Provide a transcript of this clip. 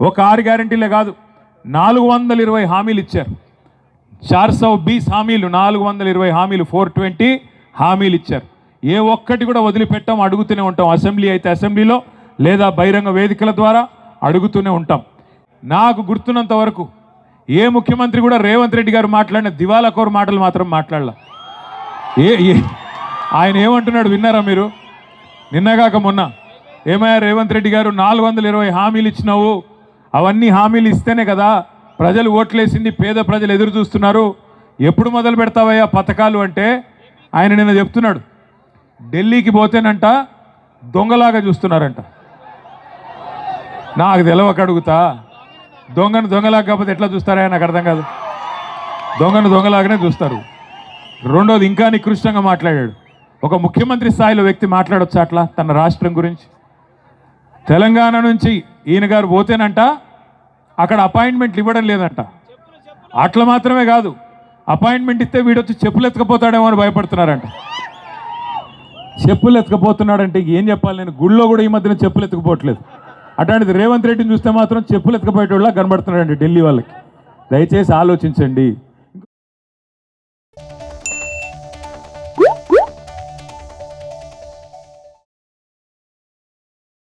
ఒక ఆరు గ్యారంటీలే కాదు నాలుగు వందల ఇరవై హామీలు ఇచ్చారు. చార్ సౌ బీస్ హామీలు నాలుగు వందల ఇరవై హామీలు ఫోర్ ట్వంటీ హామీలు ఇచ్చారు. ఏ ఒక్కటి కూడా వదిలిపెట్టాం అడుగుతూనే ఉంటాం. అసెంబ్లీ అయితే అసెంబ్లీలో లేదా బహిరంగ వేదికల ద్వారా అడుగుతూనే ఉంటాం. నాకు గుర్తున్నంత వరకు ఏ ముఖ్యమంత్రి కూడా రేవంత్ రెడ్డి గారు మాట్లాడిన దివాలా కోరు మాటలు మాత్రం మాట్లాడాల. ఏ ఏ- ఆయన ఏమంటున్నాడు విన్నారా మీరు? నిన్నగాక మొన్న. ఏమయ్యా రేవంత్ రెడ్డి గారు నాలుగు వందల ఇరవై హామీలు ఇచ్చినావు. అవన్నీ హామీలు ఇస్తేనే కదా ప్రజలు ఓట్లేసింది పేద ప్రజలు ఎదురు చూస్తున్నారు. ఎప్పుడు మొదలు పెడతావయ్యా పథకాలు అంటే? ఆయన నిన్న చెప్తున్నాడు. ఢిల్లీకి పోతేనంట దొంగలాగా చూస్తున్నారంట. నాకు తెలవక అడుగుతా. దొంగను దొంగలాగా కాకపోతే ఎట్లా చూస్తారా? నాకు అర్థం కాదు. దొంగను దొంగలాగానే చూస్తారు. రెండోది ఇంకా నికృష్టంగా మాట్లాడాడు. ఒక ముఖ్యమంత్రి స్థాయిలో వ్యక్తి మాట్లాడొచ్చు అట్లా? తన రాష్ట్రం గురించి. తెలంగాణ నుంచి ఈయన గారు పోతేనంట అక్కడ అపాయింట్మెంట్లు ఇవ్వడం లేదంట. అట్లా మాత్రమే కాదు అపాయింట్మెంట్ ఇస్తే వీడొచ్చి చెప్పులు ఎత్తుకపోతాడేమో అని భయపడుతున్నారంట. చెప్పులు ఎత్తుకపోతున్నాడంటే ఏం చెప్పాలి నేను? గుళ్ళో కూడా ఈ మధ్యన చెప్పులు ఎత్తుకుపోవట్లేదు. అట్లాంటిది రేవంత్ రెడ్డిని చూస్తే మాత్రం చెప్పులు ఎత్తుకుపోయేటోళ్ళ కనబడుతున్నాడండి ఢిల్లీ వాళ్ళకి. దయచేసి ఆలోచించండి.